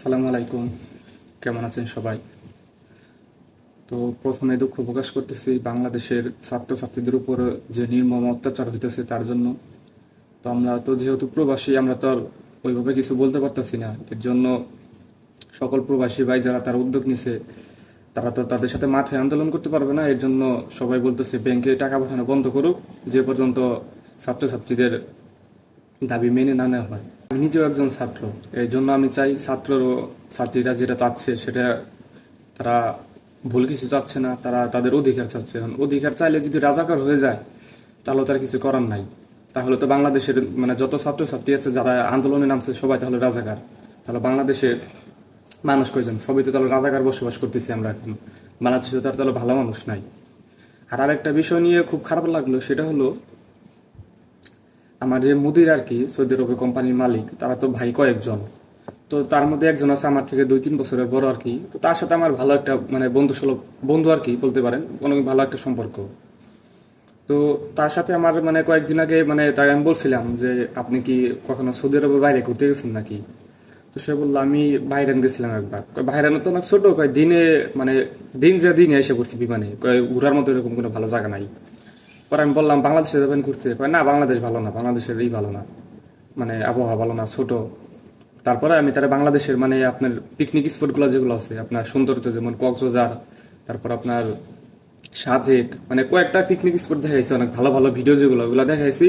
আসসালামু আলাইকুম। কেমন আছেন সবাই? তো প্রথমে দুঃখ প্রকাশ করতেছি বাংলাদেশের ছাত্রছাত্রীদের উপর যে নির্মম অত্যাচার হইতেছে তার জন্য। তো আমরা তো যেহেতু প্রবাসী, আমরা তো আর ওইভাবে কিছু বলতে পারতেছি না। এর জন্য সকল প্রবাসী ভাই যারা তার উদ্যোগ নিছে, তারা তো তাদের সাথে মাঠে আন্দোলন করতে পারবে না। এর জন্য সবাই বলতেছে, ব্যাংকে টাকা পাঠানো বন্ধ করুক। যে পর্যন্ত ছাত্রছাত্রীদের দাবি মেনে না নেওয়া হয়। আমি নিজেও একজন ছাত্র। এই জন্য আমি চাই ছাত্র ছাত্রীরা যেটা চাচ্ছে সেটা তারা ভুল কিছু চাচ্ছে না, তারা তাদের অধিকার চাচ্ছে। এখন অধিকার চাইলে যদি রাজাকার হয়ে যায়, তাহলে তার কিছু করার নাই। তাহলে তো বাংলাদেশের মানে যত ছাত্রছাত্রী আছে যারা আন্দোলনে নামছে, সবাই তাহলে রাজাকার। তাহলে বাংলাদেশের মানুষ কয়জন? সবই তো তাহলে রাজাকার বসবাস করতেছি আমরা এখন। বাংলাদেশে তার তাহলে ভালো মানুষ নাই। আর আরেকটা বিষয় নিয়ে খুব খারাপ লাগল, সেটা হলো আমার যে মুদির আর কি, সৌদি আরবে কোম্পানির মালিক, তারা তো ভাই কয়েকজন। তো তার মধ্যে একজন আছে আমার থেকে দুই তিন বছরের বড় আর কি। তো তার সাথে আমার ভালো একটা মানে বন্ধু সুলভ বন্ধু আর কি বলতে পারেন অনেক ভালো একটা সম্পর্ক। তো তার সাথে আমার মানে কয়েকদিন আগে মানে তাকে আমি বলছিলাম যে, আপনি কি কখনো সৌদি আরবের বাইরে ঘুরতে গেছেন নাকি? তো সে বলল, আমি বাইরেন গেছিলাম একবার। কয়, বাইরেন তো অনেক ছোট, কয়, দিনে মানে দিন যে দিনে এসে পড়ছি বিমানে ঘোরার মতো এরকম কোনো ভালো জায়গা নাই। পরে আমি বললাম, বাংলাদেশে যাবেন ঘুরতে? না, বাংলাদেশ ভালো না বাংলাদেশের এই ভালো না। মানে আবহাওয়া ভালো না, ছোট। তারপরে আমি তারা বাংলাদেশের মানে আপনার পিকনিক স্পটগুলো যেগুলো আছে, আপনার সৌন্দর্য যেমন কক্সবাজার, তারপর আপনার সাজেক মানে কয়েকটা পিকনিক স্পট দেখাইছে, অনেক ভালো ভালো ভিডিও যেগুলো, ওগুলো দেখাইছি।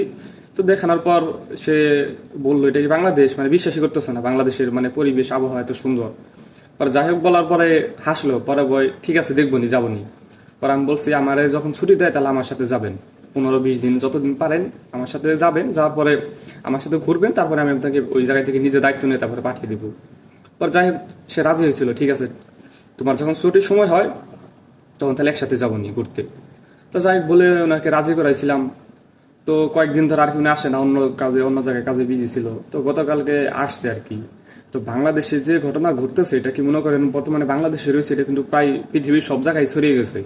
তো দেখানোর পর সে বলল, এটা কি বাংলাদেশ? মানে বিশ্বাসই করতেছে না, বাংলাদেশের মানে পরিবেশ, আবহাওয়া এত সুন্দর। পর যাই হোক, বলার পরে হাসলো, পরে বই ঠিক আছে, দেখব নি, যাব নি। পরে আমি বলছি, আমার যখন ছুটি দেয়, তাহলে আমার সাথে যাবেন। পনেরো বিশ দিন যতদিন পারেন আমার সাথে যাবেন, যাওয়ার পরে আমার সাথে ঘুরবেন, তারপরে আমি আপনাকে ওই জায়গা থেকে নিজে দায়িত্ব নিয়ে তারপরে পাঠিয়ে দিব। পর যাই হোক, সে রাজি হয়েছিল, ঠিক আছে। তোমার যখন ছুটির সময় হয়, তখন তাহলে একসাথে যাব নি ঘুরতে। তো যাই হোক, বলে ওনাকে রাজি করাইছিলাম। তো কয়েকদিন ধরে আর কি উনি আসে না, অন্য কাজে, অন্য জায়গায় কাজে বিজি ছিল। তো গতকালকে আসছে আর কি। তো বাংলাদেশে যে ঘটনা ঘটতেছে, এটা কি মনে করেন বর্তমানে বাংলাদেশে রয়েছে, এটা কিন্তু প্রায় পৃথিবীর সব জায়গায় ছড়িয়ে গেছে।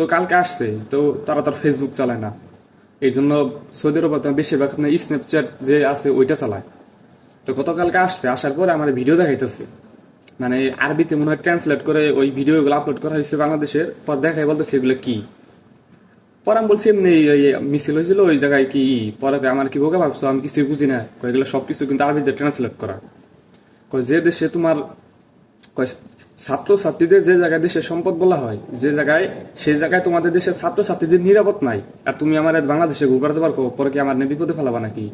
তো কালকে আসছে, তো তারা তার ফেসবুক চালায় না। এই জন্য সৌদি আরব বেশিরভাগ আপনার স্ন্যাপচ্যাট যে আছে, ওইটা চালায়। তো গতকালকে আসছে, আসার পরে আমার ভিডিও দেখাইতেছে। মানে আরবিতে মনে হয় ট্রান্সলেট করে ওই ভিডিওগুলো আপলোড করা হয়েছে বাংলাদেশের, পর দেখাই বলতেছে এগুলো কি। পরে আমি বলছি, এমনি মিছিল হয়েছিল, ওই জায়গায় কি পরে আমার কি বোকা ভাবছ? আমি কিছুই বুঝি না। কয়েকগুলো সবকিছু কিন্তু আরবিতে ট্রান্সলেট করা। যে দেশে তোমার ছাত্র ছাত্রীদের যে জায়গায় দেশের সম্পদ বলা হয়, যে জায়গায়, সেই জায়গায় তোমাদের দেশের ছাত্র ছাত্রীদের নিরাপদ নাই। আর তুমি আমার বাংলাদেশে ঘুরতে পারো, পরে কি আমার বিপদে ফেলাবা নাকি?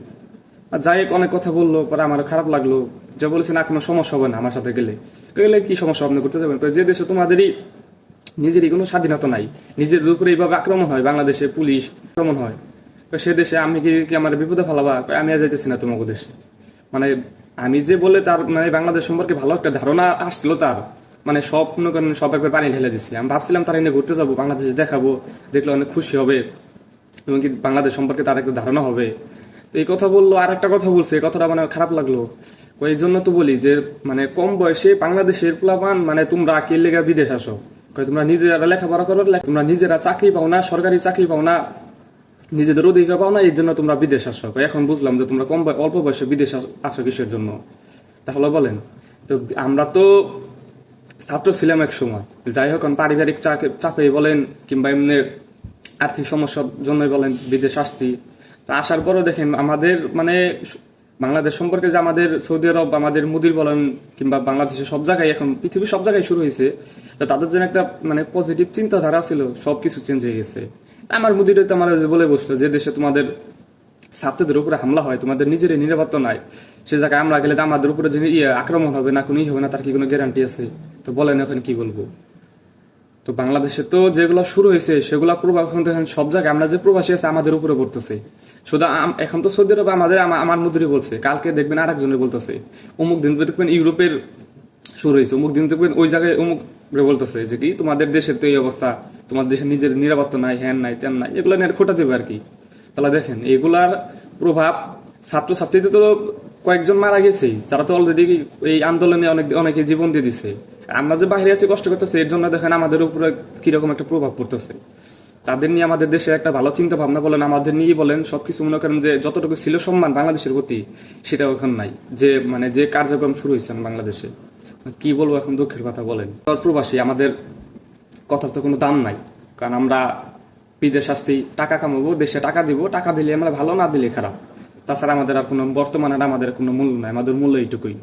আর যাই অনেক কথা বলল, পরে আমার খারাপ লাগল। যে বলেছে না, কোনো সমস্যা হবে না আমার সাথে গেলে। গেলে কি সমস্যা আপনি করতে যাবেন? যে দেশে তোমাদেরই, নিজেরই কোনো স্বাধীনতা নাই নিজেদের উপরে এইভাবে আক্রমণ হয়, বাংলাদেশে পুলিশ আক্রমণ হয়। তো সে দেশে আমি কি কি আমার বিপদে ফেলাবা? আমি আর যাইতেছি না তোমাকে দেশে। মানে আমি যে বলে তার মানে বাংলাদেশ সম্পর্কে ভালো একটা ধারণা আসছিল তার। মানে সব মনে করেন সব একবার পানি ঢেলে দিচ্ছি আমি ভাবছিলাম তার এনে ঘুরতে যাব, বাংলাদেশে দেখাবো, দেখলে অনেক খুশি হবে, এবং কি বাংলাদেশ সম্পর্কে তার একটা ধারণা হবে। তো এই কথা বলল আর একটা কথা বলছে, এই কথাটা মানে খারাপ লাগল। এই জন্য তো বলি যে মানে কম বয়সে বাংলাদেশের প্লাবান মানে তোমরা কে লেগে বিদেশ আসো? তোমরা নিজেরা লেখাপড়া করো তোমরা নিজেরা চাকরি পাও না, সরকারি চাকরি পাও না, নিজেদের অধিকার পাও না, এই জন্য তোমরা বিদেশ আসো। এখন বুঝলাম যে তোমরা কম অল্প বয়সে বিদেশ আসো কিসের জন্য? তাহলে বলেন। তো আমরা তো ছাত্র ছিলাম এক সময়। যাই হোক পারিবারিক চাপে বলেন কিংবা এমনি আর্থিক সমস্যার জন্যই বলেন, বিদেশ আসছি। তো আসার পরও দেখেন আমাদের মানে বাংলাদেশ সম্পর্কে যে আমাদের সৌদি আরব, আমাদের মুদির বলেন কিংবা বাংলাদেশের সব জায়গায় এখন পৃথিবীর সব জায়গায় শুরু হয়েছে, তো তাদের জন্য একটা মানে পজিটিভ চিন্তাধারা ছিল, সবকিছু চেঞ্জ হয়ে গেছে। আমার মুদিরে তো আমার বলে বসল যে দেশে তোমাদের ছাত্রদের উপরে হামলা হয়, তোমাদের নিজেরই নিরাপত্তা নাই। সে জায়গায় আমরা গেলে আমাদের উপরে যে ইয়ে আক্রমণ হবে না, কোনো হবে না, তার কি কোনো গ্যারান্টি আছে? তো বলেন এখন কি বলব? তো বাংলাদেশে তো যেগুলো শুরু হয়েছে, সেগুলো প্রভাব এখন দেখেন সব জায়গায় আমরা যে প্রবাসী আছে, আমাদের উপরে পড়তেছে। শুধু এখন তো সৌদি আরব আমাদের আমার মুদ্রে বলছে, কালকে দেখবেন আর একজনের বলতেছে। অমুক দিন দেখবেন ইউরোপের শুরু হয়েছে, অমুক দিন দেখবেন ওই জায়গায় অমুক বলতেছে যে কি, তোমাদের দেশের তো এই অবস্থা তোমার দেশের নিজের নিরাপত্তা নাই, হ্যান নাই তেন নাই, এগুলো নিয়ে খোটা দেবে আর কি। তাহলে দেখেন, এগুলার প্রভাব ছাত্রছাত্রীদের তো কয়েকজন মারা গেছেই, তারা তো অলরেডি এই আন্দোলনে অনেক, অনেকে জীবন দিয়ে দিছে। আমরা যে বাইরে আছি, কষ্ট করতেছি, এর জন্য দেখেন আমাদের উপরে কীরকম একটা প্রভাব পড়তেছে। তাদের নিয়ে আমাদের দেশে একটা ভালো চিন্তা ভাবনা বলেন, আমাদের নিয়ে বলেন, সবকিছু মনে করেন যে যতটুকু ছিল সম্মান বাংলাদেশের প্রতি সেটা এখন নাই। যে মানে যে কার্যক্রম শুরু হয়েছে বাংলাদেশে, কি বলব এখন দুঃখের কথা বলেন। প্রবাসী, আমাদের কথার তো কোনো দাম নাই, কারণ আমরা বিদেশ আসছি, টাকা কামাবো, দেশে টাকা দিব, টাকা দিলে আমরা ভালো, না দিলে খারাপ। তাছাড়া আমাদের আর কোনো বর্তমানের আমাদের কোনো মূল্য নাই, আমাদের মূল্য এইটুকুই।